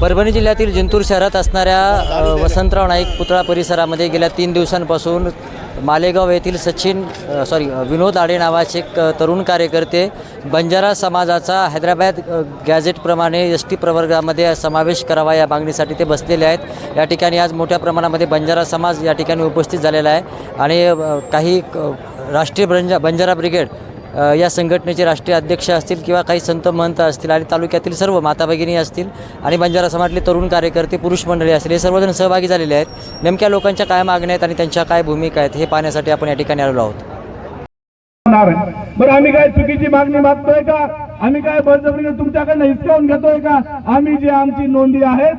परभणी जिल्ह्यातील जिंतूर शहरात असणाऱ्या वसंतराव नाईक पुतळा परिसरामध्ये गेल्या तीन दिवसांपासून मालेगाव येथील सचिन सॉरी विनोद आडे नावाचे एक तरुण कार्यकर्ते बंजारा समाजाचा हैदराबाद गॅझेटप्रमाणे एस टी प्रवर्गामध्ये समावेश करावा या मागणीसाठी ते बसलेले आहेत. या ठिकाणी आज मोठ्या प्रमाणामध्ये बंजारा समाज या ठिकाणी उपस्थित झालेला आहे. आणि काही राष्ट्रीय बंजा बंजारा ब्रिगेड या संघटनेचे राष्ट्रीय अध्यक्ष असतील किंवा काही संत महंत असतील आणि तालुक्यातील सर्व माता भगिनी असतील आणि बंजारा समाजातले तरुण कार्यकर्ते पुरुष मंडळी असतील हे सर्वजण सहभागी झालेले आहेत. नेमक्या लोकांच्या काय मागण्या आहेत आणि त्यांच्या काय भूमिका आहेत हे पाहण्यासाठी आपण या ठिकाणी आलेलो आहोत. बरं आम्ही काय चुकीची मागणी मागतोय का? आम्ही काय बळजबरीने तुमच्याकडनं हिसकावून घेतोय का? आम्ही जे आमची नोंदी आहे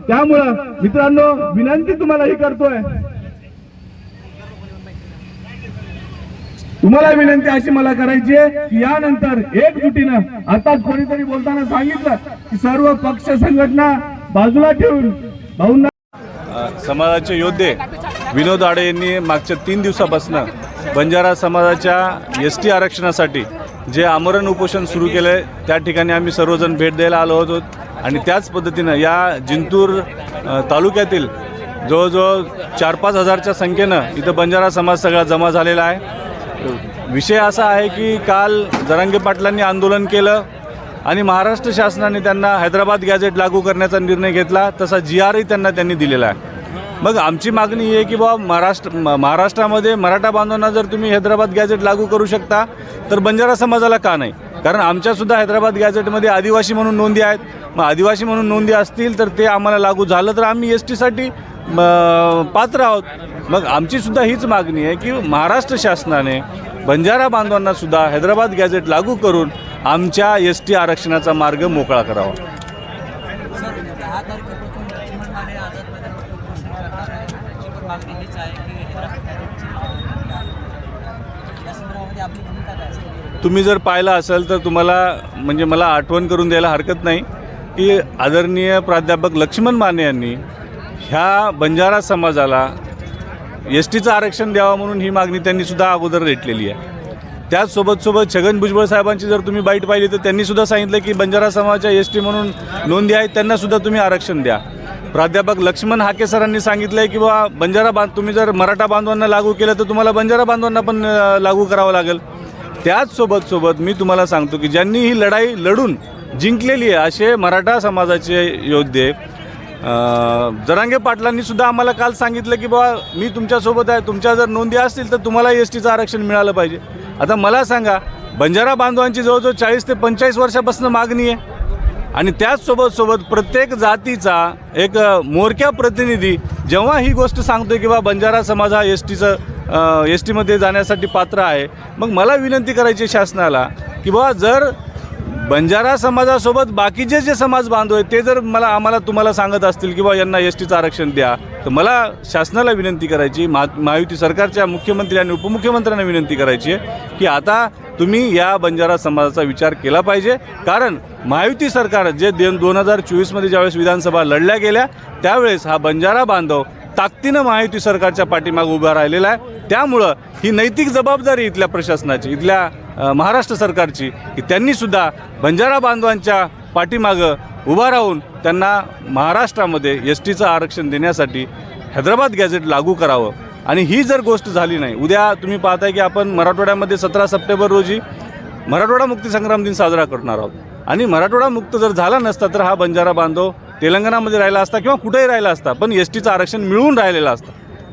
त्यामुळं मित्रांनो विनंती तुम्हाला ही करतोय. तुम्हाला विनंती अशी मला करायची आहे की यानंतर एकजुटीनं आता कोणीतरी बोलताना सांगितलं की सर्व पक्ष संघटना बाजूला ठेवून भाऊंना समाजाचे योद्धे विनोद आडे यांनी मागच्या तीन दिवसापासून बंजारा समाजाच्या एस टी आरक्षणासाठी जे आमरण उपोषण सुरू केलं आहे त्या ठिकाणी आम्ही सर्वजण भेट द्यायला आलो होतो आणि त्याच पद्धतीनं या जिंतूर तालुक्यातील जवळजवळ चार पाच हजारच्या संख्येनं इथं बंजारा समाज सगळा जमा झालेला आहे. विषय असा आहे की काल जरांगे पाटलांनी आंदोलन केलं आणि महाराष्ट्र शासनाने त्यांना हैदराबाद गॅझेट लागू करण्याचा निर्णय घेतला तसा जी आरही त्यांना त्यांनी दिलेला आहे. मग आमची मागणी ही आहे की बाबा महाराष्ट्र म- महाराष्ट्रामध्ये मराठा बांधवांना जर तुम्ही हैदराबाद गॅझेट लागू करू शकता तर बंजारा समाजाला का नाही? कारण आमच्यासुद्धा हैदराबाद गॅझेटमध्ये आदिवासी म्हणून नोंदी आहेत. मग आदिवासी म्हणून नोंदी असतील तर ते आम्हाला लागू झालं तर आम्ही एस टीसाठी पात्र आहोत. मग आमची सुद्धा हीच मागणी आहे की महाराष्ट्र शासनाने बंजारा बांधवांना सुद्धा हैदराबाद गॅझेट लागू करून आमच्या एस टी आरक्षणाचा मार्ग मोकळा करावा. तुम्ही जर पाहिलं असेल तर तुम्हाला म्हणजे मला आठवण करून द्यायला हरकत नाही की आदरणीय प्राध्यापक लक्ष्मण माने यांनी ह्या बंजारा समाजाला एस टीचं आरक्षण द्यावं म्हणून ही मागणी त्यांनी सुद्धा अगोदर रेटलेली आहे. त्याचसोबत सोबत छगन भुजबळ साहेबांची जर तुम्ही बाईट पाहिली तर त्यांनी सुद्धा सांगितलं की बंजारा समाजाच्या एस टी म्हणून नोंदी आहेत त्यांना सुद्धा तुम्ही आरक्षण द्या. प्राध्यापक लक्ष्मण हाके सरांनी सांगितलं आहे की बा बंजारा बांध तुम्ही जर मराठा बांधवांना लागू केलं तर तुम्हाला बंजारा बांधवांना पण लागू करावं लागेल. त्याचसोबत सोबत मी तुम्हाला सांगतो की ज्यांनी ही लढाई लढून जिंकलेली आहे असे मराठा समाजाचे योद्धे जरांगे पाटलांनी सुद्धा आम्हाला काल सांगितलं की बाबा मी तुमच्यासोबत आहे. तुमच्या जर नोंदी असतील तर तुम्हाला एस टीचं आरक्षण मिळालं पाहिजे. आता मला सांगा बंजारा बांधवांची जवळजवळ चाळीस ते पंचेचाळीस वर्षापासून मागणी आहे. आणि त्याचसोबत सोबत प्रत्येक जातीचा एक मोरक्या प्रतिनिधी जेव्हा ही गोष्ट सांगतोय की बा बंजारा समाज हा एस टीचं एस टीमध्ये जाण्यासाठी पात्र आहे. मग मला विनंती करायची आहे शासनाला की बाबा जर बंजारा समाजासोबत बाकीचे जे समाज बांधव आहेत ते जर मला आम्हाला तुम्हाला सांगत असतील की बा यांना एस टीचं आरक्षण द्या तर मला शासनाला विनंती करायची महा महायुती सरकारच्या मुख्यमंत्री आणि उपमुख्यमंत्र्यांना विनंती करायची आहे की आता तुम्ही या बंजारा समाजाचा विचार केला पाहिजे. कारण महायुती सरकार जे दोन दोन हजार चोवीसमध्ये ज्यावेळेस विधानसभा लढल्या गेल्या त्यावेळेस हा बंजारा बांधव ताकदीनं महायुती सरकारच्या पाठीमागे उभा राहिलेला आहे. त्यामुळं ही नैतिक जबाबदारी इथल्या प्रशासनाची इथल्या महाराष्ट्र सरकारची की त्यांनीसुद्धा बंजारा बांधवांच्या पाठीमागं उभा राहून त्यांना महाराष्ट्रामध्ये एस टीचं आरक्षण देण्यासाठी हैदराबाद गॅझेट लागू करावं. आणि ही जर गोष्ट झाली नाही उद्या तुम्ही पाहताय की आपण मराठवाड्यामध्ये सतरा सप्टेंबर रोजी मराठवाडा मुक्ती संग्राम दिन साजरा करणार आहोत. आणि मराठवाडा मुक्त जर झाला नसता तर हा बंजारा बांधव तेलंगणामध्ये राहिला असता किंवा कुठेही राहिला असता पण एस टीचं आरक्षण मिळून राहिलेलं असतं.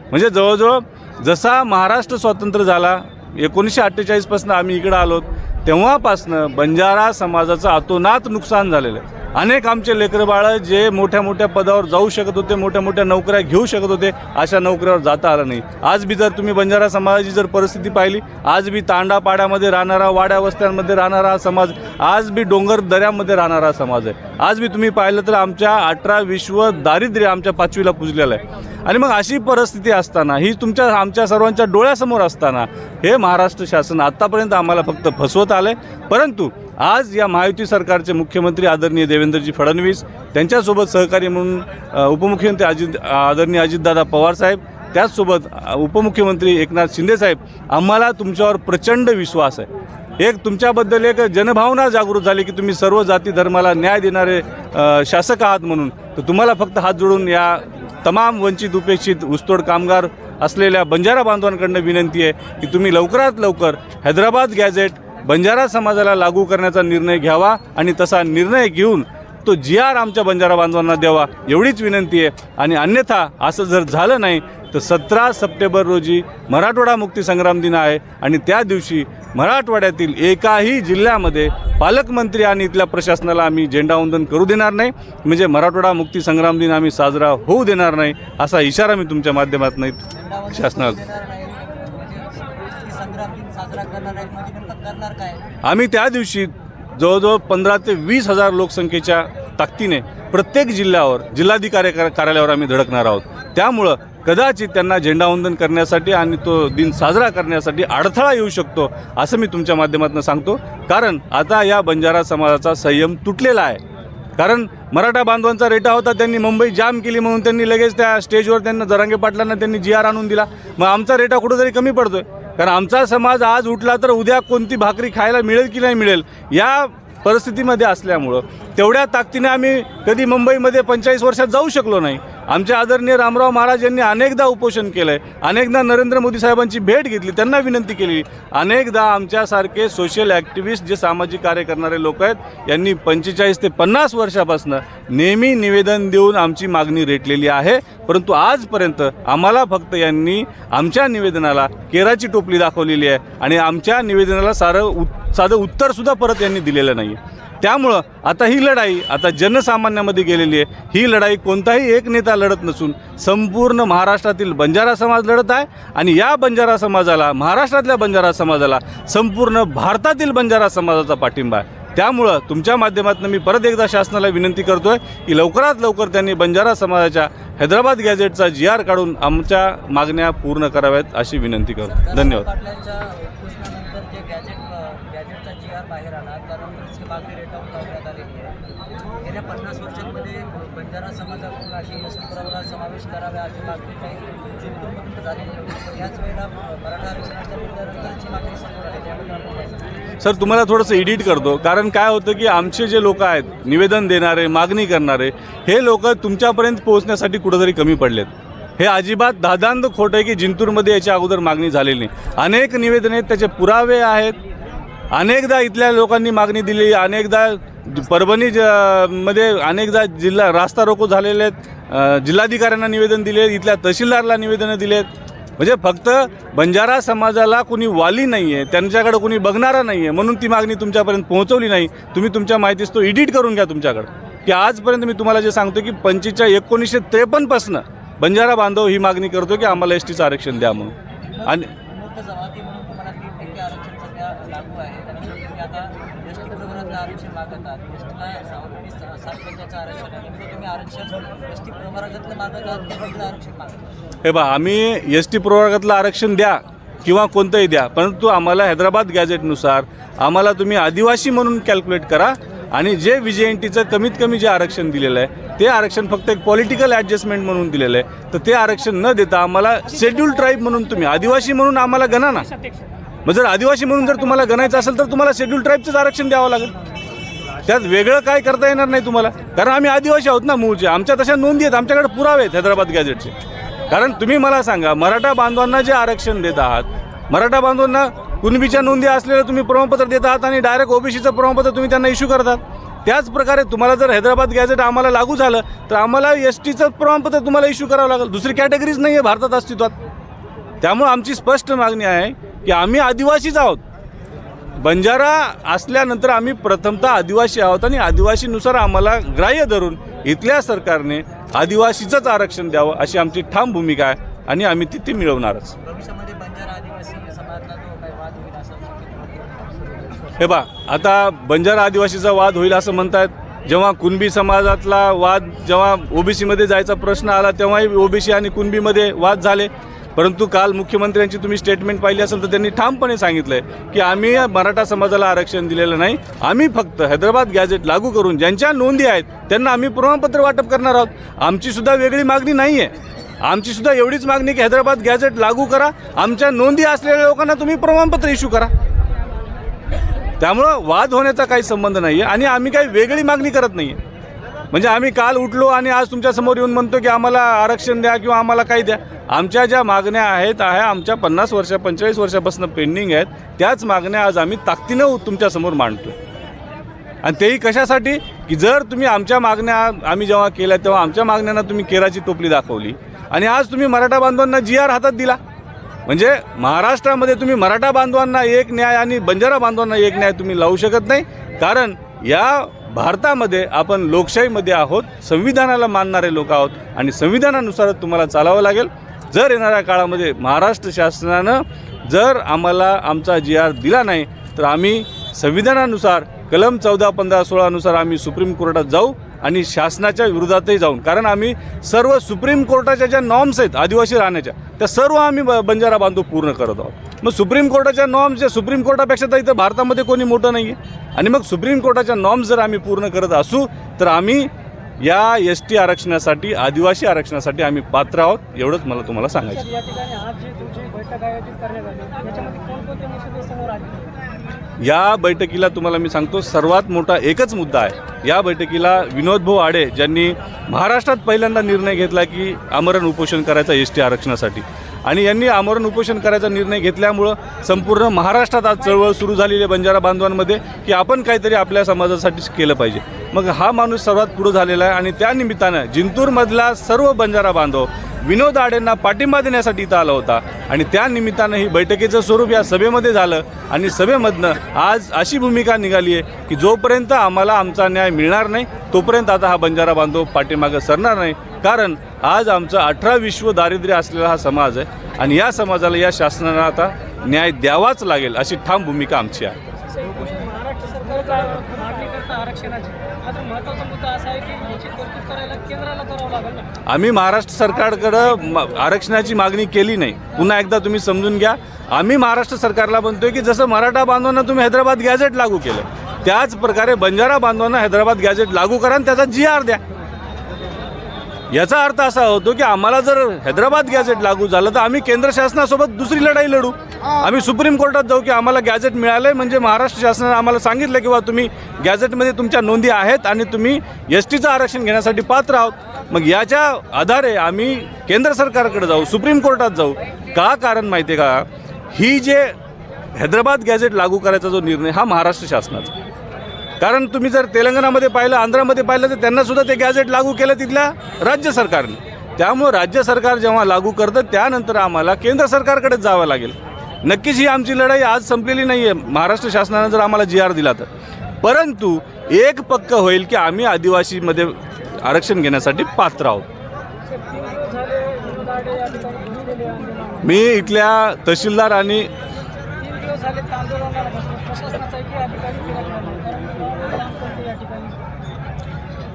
म्हणजे जवळजवळ जसा महाराष्ट्र स्वतंत्र झाला एकोणीसशे अठ्ठेचाळीसपासून आम्ही इकडं आलो तेव्हापासनं बंजारा समाजाचं अतोनात नुकसान झालेलं आहे. अनेक आमचे लेकरं बाळं जे मोठ्या मोठ्या पदावर जाऊ शकत होते मोठ्या मोठ्या नोकऱ्या घेऊ शकत होते अशा नोकऱ्यावर जाता आलं नाही. आज बी जर तुम्ही बंजारा समाजाची जर परिस्थिती पाहिली आज बी तांडापाड्यामध्ये राहणारा वाड्या वस्त्यांमध्ये राहणारा हा समाज आज बी डोंगर दऱ्यामध्ये राहणारा समाज आहे. आज बी तुम्ही पाहिलं तर आमच्या अठरा विश्व दारिद्र्य आमच्या पाचवीला पुजलेलं आहे. आणि मग अशी परिस्थिती असताना ही तुमच्या आमच्या सर्वांच्या डोळ्यासमोर असताना हे महाराष्ट्र शासन आत्तापर्यंत आम्हाला फक्त फसवत आलं आहे परंतु आज या महायुती सरकारचे मुख्यमंत्री आदरणीय देवेंद्रजी फडणवीस त्यांच्यासोबत सहकारी म्हणून उपमुख्यमंत्री अजित आदरणीय अजितदादा पवारसाहेब त्याचसोबत उपमुख्यमंत्री एकनाथ शिंदेसाहेब आम्हाला तुमच्यावर प्रचंड विश्वास आहे. एक तुमच्याबद्दल एक जनभावना जागृत झाली की तुम्ही सर्व जाती धर्माला न्याय देणारे शासक आहात म्हणून. तर तुम्हाला फक्त हात जोडून या तमाम वंचित उपेक्षित ऊसतोड कामगार असलेल्या बंजारा बांधवांकडनं विनंती आहे की तुम्ही लवकरात लवकर हैदराबाद गॅझेट बंजारा समाजाला लागू करण्याचा निर्णय घ्यावा आणि तसा निर्णय घेऊन तो जी आर आमच्या बंजारा बांधवांना द्यावा एवढीच विनंती आहे. आणि अन्यथा असं जर झालं नाही तर सतरा सप्टेंबर रोजी मराठवाडा मुक्ती संग्राम दिन आहे आणि त्या दिवशी मराठवाड्यातील एकाही जिल्ह्यामध्ये पालकमंत्री आणि इथल्या प्रशासनाला आम्ही झेंडावंदन करू देणार नाही. म्हणजे मराठवाडा मुक्ती संग्राम दिन आम्ही साजरा होऊ देणार नाही असा इशारा मी तुमच्या माध्यमातून शासनाला संग्राम दिन साजरा करणार काय? आम्ही त्या दिवशी जवळजवळ पंधरा ते वीस हजार लोकसंख्येच्या ताकदीने प्रत्येक जिल्ह्यावर जिल्हाधिकारी कार्यालयावर आम्ही धडकणार आहोत. त्यामुळं कदाचित त्यांना झेंडावंदन करण्यासाठी आणि तो दिन साजरा करण्यासाठी अडथळा येऊ शकतो असं मी तुमच्या माध्यमातून सांगतो. कारण आता या बंजारा समाजाचा संयम तुटलेला आहे. कारण मराठा बांधवांचा रेटा होता त्यांनी मुंबई जाम केली म्हणून त्यांनी लगेच त्या स्टेजवर त्यांना जरांगे पाटलांना त्यांनी जी आर आणून दिला. मग आमचा रेटा कुठंतरी कमी पडतोय. कारण आमचा समाज आज उठला तर उद्या कोणती भाकरी खायला मिळेल की नाही मिळेल या परिस्थितीमध्ये असल्यामुळं तेवढ्या ताकदीने आम्ही कधी मुंबईमध्ये पंचेचाळीस वर्षात जाऊ शकलो नाही. आमच्या आदरणीय रामराव महाराज यांनी अनेकदा उपोषण केलं आहे अनेकदा नरेंद्र मोदी साहेबांची भेट घेतली त्यांना विनंती केली. अनेकदा आमच्यासारखे सोशल ॲक्टिव्हिस्ट जे सामाजिक कार्य करणारे लोक आहेत यांनी पंचेचाळीस ते पन्नास वर्षापासून नेहमी निवेदन देऊन आमची मागणी रेटलेली आहे. परंतु आजपर्यंत आम्हाला फक्त यांनी आमच्या निवेदनाला केराची टोपली दाखवलेली आहे आणि आमच्या निवेदनाला सारं उत साधं उत्तरसुद्धा परत यांनी दिलेलं नाही त्यामुळं आता ही लढाई आता जनसामान्यामध्ये गेलेली आहे. ही लढाई कोणताही एक नेता लढत नसून संपूर्ण महाराष्ट्रातील बंजारा समाज लढत आहे आणि या बंजारा समाजाला महाराष्ट्रातल्या बंजारा समाजाला संपूर्ण भारतातील बंजारा समाजाचा पाठिंबा आहे. त्यामुळं तुमच्या माध्यमातून मी परत एकदा शासनाला विनंती करतोय की लवकरात लवकर त्यांनी बंजारा समाजाच्या हैदराबाद गॅझेटचा जी आर काढून आमच्या मागण्या पूर्ण कराव्यात अशी विनंती करतो. धन्यवाद पाटलांच्या उपोषणानंतर जे गॅजेट गॅजेटचा जी आर बाहेर आला त्यानंतरची मागणी रेटावून लावण्यात आलेली आहे गेल्या पन्नास वर्षांमध्ये बंजारा समाजाकडून अशी एस टी प्रवर्गात समावेश कराव्या अशी मागणी काही जिंतूरपर्यंत याच वेळेला मराठा आरक्षणाच्या मुद्द्यानंतरची मागणी समोर आली. त्याबद्दल सर तुम्हाला थोडंसं एडिट करतो. कारण काय होतं की आमचे जे लोक आहेत निवेदन देणारे मागणी करणारे हे लोक तुमच्यापर्यंत पोहोचण्यासाठी कुठंतरी कमी पडलेत. हे अजिबात दादांत खोटं आहे की जिंतूरमध्ये याच्या अगोदर मागणी झालेली नाही. अनेक निवेदने आहेत त्याचे पुरावे आहेत. अनेकदा इथल्या लोकांनी मागणी दिली अनेकदा परभणी ज- मध्ये अनेकदा जिल्हा रास्ता रोको झालेले आहेत. जिल्हाधिकाऱ्यांना निवेदन दिले इथल्या तहसीलदारला निवेदनं दिलेत म्हणजे फक्त बंजारा समाजाला कुणी वाली नाही आहे त्यांच्याकडे कुणी बघणारा नाही आहे म्हणून ती मागणी तुमच्यापर्यंत पोहोचवली नाही. तुम्ही तुमच्या माहितीस तो एडिट करून घ्या तुमच्याकडं. की आजपर्यंत मी तुम्हाला जे सांगतो की पंचवीसच्या एकोणीसशे त्रेपन्नपासनं बंजारा बांधव ही मागणी करतो की आम्हाला एस टीचं आरक्षण द्या म्हणून. आणि आरक्षण आरक्षण एस टी प्रवर्गातलं मागत आरक्षण मागत हे बा आम्ही एस टी प्रवर्गातलं आरक्षण द्या किंवा कोणतंही द्या परंतु आम्हाला हैदराबाद गॅझेटनुसार आम्हाला तुम्ही आदिवासी म्हणून कॅल्क्युलेट करा आणि जे व्ही जे एन टीचं कमीत कमी जे आरक्षण दिलेलं आहे ते आरक्षण फक्त एक पॉलिटिकल ॲडजस्टमेंट म्हणून दिलेलं आहे. तर ते आरक्षण न देता आम्हाला शेड्यूल ट्राईब म्हणून तुम्ही आदिवासी म्हणून आम्हाला गणा ना. मग जर आदिवासी म्हणून जर तुम्हाला गणायचं असेल तर तुम्हाला शेड्यूल ट्राईबचंच आरक्षण द्यावं लागेल. त्यात वेगळं काय करता येणार नाही तुम्हाला? कारण आम्ही आदिवासी आहोत ना मूळचे. आमच्या तशा नोंदी आहेत. आमच्याकडे पुरावे आहेत हैदराबाद गॅझेटचे. कारण तुम्ही मला सांगा मराठा बांधवांना जे आरक्षण देत आहात मराठा बांधवांना कुणबीच्या नोंदी असलेलं तुम्ही प्रमाणपत्र देत आहात आणि डायरेक्ट ओबीसीचं प्रमाणपत्र तुम्ही त्यांना इश्यू करतात. त्याच प्रकारे तुम्हाला जर हैदराबाद गॅझेट आम्हाला लागू झालं तर आम्हाला एस टीचं प्रमाणपत्र तुम्हाला इश्यू करावं लागेल. दुसरी कॅटेगरीज नाही आहे भारतात अस्तित्वात. त्यामुळे आमची स्पष्ट मागणी आहे की आम्ही आदिवासीच आहोत. बंजारा असल्यानंतर आम्ही प्रथमतः आदिवासी आहोत आणि आदिवासीनुसार आम्हाला ग्राह्य धरून इथल्या सरकारने आदिवासीचंच आरक्षण द्यावं अशी आमची ठाम भूमिका आहे आणि आम्ही ती ती मिळवणारच. भविष्यामध्ये बंजारा आदिवासी समाजातला जो काही वाद होईल असं शक्यतो हे बा आता बंजारा आदिवासीचा वाद होईल असं म्हणतायत. जेव्हा कुणबी समाजातला वाद जेव्हा ओबीसीमध्ये जायचा प्रश्न आला तेव्हाही ओबीसी आणि कुणबीमध्ये वाद झाले. परंतु काल मुख्यमंत्र्यांची तुम्ही स्टेटमेंट पाहिली असेल तर त्यांनी ठामपणे सांगितलंय की आम्ही मराठा समाजाला आरक्षण दिलेलं नाही. आम्ही फक्त हैदराबाद गॅझेट लागू करून ज्यांच्या नोंदी आहेत त्यांना आम्ही प्रमाणपत्र वाटप करणार आहोत. आमची सुद्धा वेगळी मागणी नाही आहे आमची सुद्धा एवढीच मागणी की हैदराबाद गॅझेट लागू करा. आमच्या नोंदी असलेल्या लोकांना तुम्ही प्रमाणपत्र इश्यू करा. त्यामुळं वाद होण्याचा काही संबंध नाही आहे आणि आम्ही काही वेगळी मागणी करत नाही आहे म्हणजे आम्ही काल उठलो आणि आज तुमच्यासमोर येऊन म्हणतो की आम्हाला आरक्षण द्या किंवा आम्हाला काही द्या. आमच्या ज्या मागण्या आहेत आहे आमच्या पन्नास वर्षा पंचेचाळीस वर्षापासून पेंडिंग आहेत त्याच मागण्या आज आम्ही ताकदीनं तुमच्यासमोर मांडतो आणि तेही कशासाठी? की जर तुम्ही आमच्या मागण्या आम्ही जेव्हा केल्या तेव्हा आमच्या मागण्यांना तुम्ही केराची टोपली दाखवली. आणि आज तुम्ही मराठा बांधवांना जी आर हातात दिला. म्हणजे महाराष्ट्रामध्ये तुम्ही मराठा बांधवांना एक न्याय आणि बंजारा बांधवांना एक न्याय तुम्ही लावू शकत नाही. कारण या भारतामध्ये आपण लोकशाहीमध्ये आहोत संविधानाला मानणारे लोक आहोत आणि संविधानानुसारच तुम्हाला चालावं लागेल. जर येणाऱ्या काळामध्ये महाराष्ट्र शासनानं जर आम्हाला आमचा जी आर दिला नाही तर आम्ही संविधानानुसार कलम चौदा पंधरा सोळानुसार आम्ही सुप्रीम कोर्टात जाऊ आणि शासनाच्या विरोधातही जाऊन. कारण आम्ही सर्व सुप्रीम कोर्टाच्या ज्या नॉर्म्स आहेत आदिवासी राहण्याच्या त्या सर्व आम्ही ब- बंजारा बांधव पूर्ण करत आहोत. मग सुप्रीम कोर्टाच्या नॉर्म्स ज्या सुप्रीम कोर्टापेक्षा तर इथं भारतामध्ये कोणी मोठं नाही आहे आणि मग सुप्रीम कोर्टाच्या नॉर्म्स जर आम्ही पूर्ण करत असू तर आम्ही या एस टी आरक्षणासाठी आदिवासी आरक्षणासाठी आम्ही पात्र आहोत एवढंच मला तुम्हाला सांगायचं या बैठकीला तुम्हाला मी सांगतो सर्वात मोठा एकच मुद्दा आहे. या बैठकीला विनोद भाऊ आडे ज्यांनी महाराष्ट्रात पहिल्यांदा निर्णय घेतला की आमरण उपोषण करायचा एस टी आरक्षणासाठी. आणि यांनी आमरण उपोषण करायचा निर्णय घेतल्यामुळं संपूर्ण महाराष्ट्रात आज चळवळ सुरू झालेली आहे बंजारा बांधवांमध्ये की आपण काहीतरी आपल्या समाजासाठी केलं पाहिजे. मग हा माणूस सर्वात पुढं झालेला आहे आणि त्या निमित्तानं जिंतूरमधला सर्व बंजारा बांधव विनोद आडेंना पाठिंबा देण्यासाठी इथं आला होता. आणि त्या निमित्तानं ही बैठकीचं स्वरूप या सभेमध्ये झालं. आणि सभेमधनं आज अशी भूमिका निघाली आहे की जोपर्यंत आम्हाला आमचा न्याय मिळणार नाही तोपर्यंत आता हा बंजारा बांधव पाठीमागं सरणार नाही. कारण आज आमचं अठरा विश्व दारिद्र्य असलेला हा समाज आहे. आणि या समाजाला या शासनानं आता न्याय द्यावाच लागेल अशी ठाम भूमिका आमची आहे. आम्ही महाराष्ट्र सरकारकडं आरक्षणाची मागणी केली नाही. पुन्हा एकदा तुम्ही समजून घ्या. आम्ही महाराष्ट्र सरकारला म्हणतोय की जसं मराठा बांधवांना तुम्ही हैदराबाद गॅझेट लागू केलं त्याच प्रकारे बंजारा बांधवांना हैदराबाद गॅझेट लागू करा आणि त्याचा जी आर द्या. याचा अर्थ असा होतो की आम्हाला जर हैदराबाद गॅझेट लागू झालं तर आम्ही केंद्र शासनासोबत दुसरी लढाई लढू. आम्ही सुप्रीम कोर्टात जाऊ की आम्हाला गॅझेट आहे म्हणजे महाराष्ट्र शासनाने आम्हाला सांगितलं की बा तुम्ही गॅझेटमध्ये तुमच्या नोंदी आहेत आणि तुम्ही एस टीचं आरक्षण घेण्यासाठी पात्र आहोत. मग याच्या आधारे आम्ही केंद्र सरकारकडे जाऊ सुप्रीम कोर्टात जाऊ. का कारण माहिती आहे का? ही जे हैदराबाद गॅझेट लागू करायचा जो निर्णय हा महाराष्ट्र शासनाचा. कारण तुम्ही जर तेलंगणामध्ये पाहिलं आंध्रामध्ये पाहिलं तर त्यांनासुद्धा ते गॅझेट लागू केलं तिथल्या राज्य सरकारने. त्यामुळं राज्य सरकार जेव्हा लागू करतं त्यानंतर आम्हाला केंद्र सरकारकडेच जावं लागेल. नक्कीच ही आमची लढाई आज संपलेली नाही आहे महाराष्ट्र शासनानं जर आम्हाला जी आर दिला तर. परंतु एक पक्क होईल की आम्ही आदिवासीमध्ये आरक्षण घेण्यासाठी पात्र आहोत. मी इथल्या तहसीलदार आणि तीन दिवस झाले त्या आंदोलनाला बसलो प्रशासनाचा एकही अधिकारी केला गेला नाही कारण गावामध्ये काम करते या ठिकाणी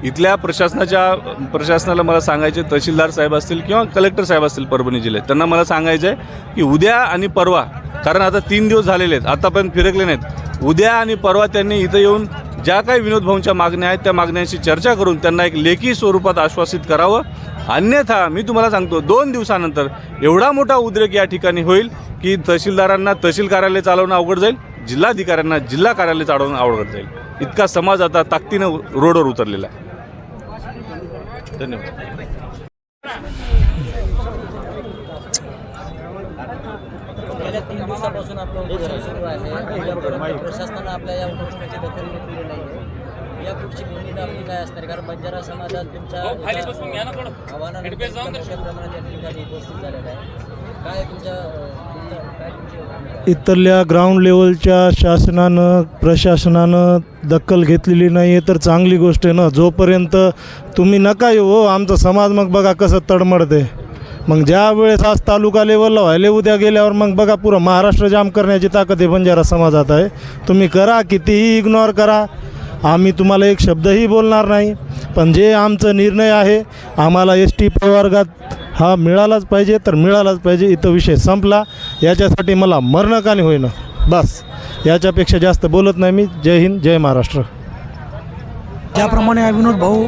इथल्या प्रशासनाच्या प्रशासनाला मला सांगायचे तहसीलदार साहेब असतील किंवा कलेक्टर साहेब असतील परभणी जिल्ह्यात. त्यांना मला सांगायचं आहे की उद्या आणि परवा कारण आता तीन दिवस झालेले आहेत आतापर्यंत फिरकले नाहीत. उद्या आणि परवा त्यांनी इथं येऊन ज्या काही विनोद भाऊंच्या मागण्या आहेत त्या मागण्यांशी चर्चा करून त्यांना एक लेखी स्वरूपात आश्वासित करावं. अन्यथा मी तुम्हाला सांगतो दोन दिवसानंतर एवढा मोठा उद्रेक या ठिकाणी होईल की तहसीलदारांना तहसील कार्यालय चालवणं अवघड जाईल जिल्हाधिकाऱ्यांना जिल्हा कार्यालय चालवणं अवघड जाईल. इतका समाज आता ताकदीनं रोडवर उतरलेला आहे. धन्यवाद गेल्या तीन दिवसापासून आपलं उपोषण सुरू आहे प्रशासनानं आपल्या या उपोषणाची दखल घेतलेली नाही आहे या पुढची भूमिका आपली काय असणार आहे? कारण बंजारा समाजात तुमच्या आव्हानानंतर मोठ्या प्रमाणात या ठिकाणी उपस्थित झालेला आहे काय तुमच्या इतरल्या ग्राउंड लेवलच्या शासनानं प्रशासनानं दखल घेतलेली नाही आहे तर चांगली गोष्ट आहे ना. जोपर्यंत तुम्ही नका येऊ हो आमचा समाज मग बघा कसं तडमडते मग ज्या वेळेस आज तालुका लेवलला व्हायले उद्या गेल्यावर मग बघा पुरं महाराष्ट्र जाम करण्याची ताकद आहे बंजारा समाजात आहे. तुम्ही करा कितीही इग्नोर करा. आम्ही तुम्हाला एक शब्दही बोलणार नाही. पण जे आमचं निर्णय आहे आम्हाला एस टी प्रवर्गात हा मिळालाच पाहिजे तर मिळालाच पाहिजे. इथं विषय संपला. याच्यासाठी मला मरणकानी होईना. बस. याच्यापेक्षा जास्त बोलत नाही मी. जय हिंद जय महाराष्ट्र. ज्याप्रमाणे विनोद भाऊ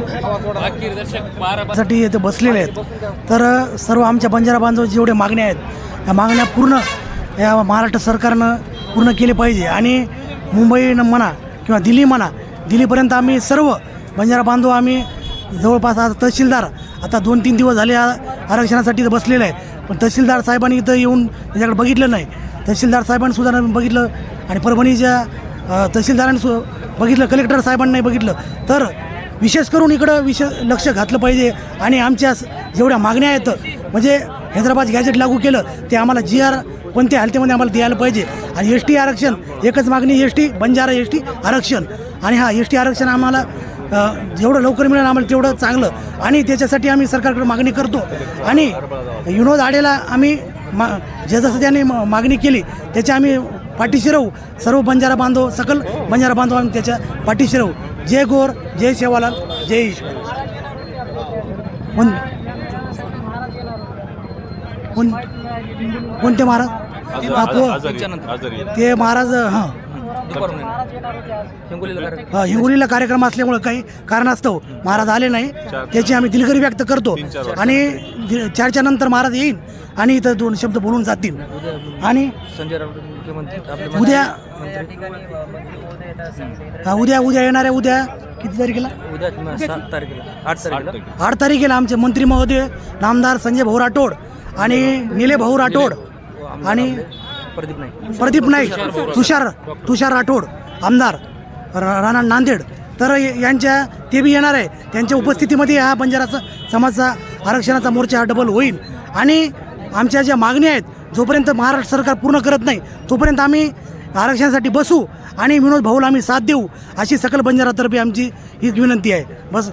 साठी इथे बसलेले आहेत तर सर्व आमच्या बंजारा बांधव जेवढे मागण्या आहेत या मागण्या पूर्ण या महाराष्ट्र सरकारनं पूर्ण केले पाहिजे. आणि मुंबईनं म्हणा किंवा दिल्ली म्हणा दिल्लीपर्यंत आम्ही सर्व बंजारा बांधव आम्ही जवळपास आज तहसीलदार आता दोन तीन दिवस झाले आरक्षणासाठी इथं बसलेलं आहे पण तहसीलदार साहेबांनी इथं येऊन त्याच्याकडे बघितलं नाही. तहसीलदार साहेबांनी सुद्धा बघितलं आणि परभणीच्या तहसीलदारांनी सु बघितलं कलेक्टर साहेबांनी बघितलं. तर विशेष करून इकडं विशेष लक्ष घातलं पाहिजे आणि आमच्या जेवढ्या मागण्या आहेत म्हणजे हैदराबाद गॅजेट लागू केलं ते आम्हाला जी आर कोणत्या हालतीमध्ये आम्हाला द्यायला पाहिजे. आणि एस टी आरक्षण एकच मागणी S T Banjara S T आरक्षण. आणि हा एस टी आरक्षण आम्हाला जेवढं लवकर मिळेल आम्हाला तेवढं चांगलं. आणि त्याच्यासाठी आम्ही सरकारकडे मागणी करतो. आणि विनोद आडेला आम्ही मा जे जसं त्याने मागणी केली त्याच्या आम्ही पाठीशी राहू. सर्व बंजारा बांधव सकल बंजारा बांधव आम्ही त्याच्या पाठीशी राहू. जय गोर जय सेवालाल जय ईश्वर कोण? कोण? कोणते महाराज हा, पो- आजारी आजारी ते महाराज हां हा, हिंगोलीला कार्यक्रम असल्यामुळे काही कारणास्तव महाराज आले नाही. त्याची आम्ही दिलगिरी व्यक्त करतो. आणि दि- चारच्या नंतर महाराज येईल आणि इथं दोन शब्द बोलून जातील. आणि उद्या हा उद्या उद्या येणाऱ्या उद्या किती तारखेला? आठ तारखेला. आमचे मंत्री महोदय नामदार संजय भाऊ राठोड आणि निले भाऊ राठोड आणि प्रदीप नाईक. तुषार तुषार राठोड आमदार राणा नांदेड. तर यांच्या ते बी येणार आहे. त्यांच्या उपस्थितीमध्ये हा बंजाराचा समाजचा आरक्षणाचा मोर्चा हा डबल होईल. आणि आमच्या ज्या मागण्या आहेत जोपर्यंत महाराष्ट्र सरकार पूर्ण करत नाही तोपर्यंत आम्ही आरक्षणासाठी बसू आणि विनोद भाऊला आम्ही साथ देऊ अशी सकल बंजारातर्फे आमची ही विनंती आहे. बस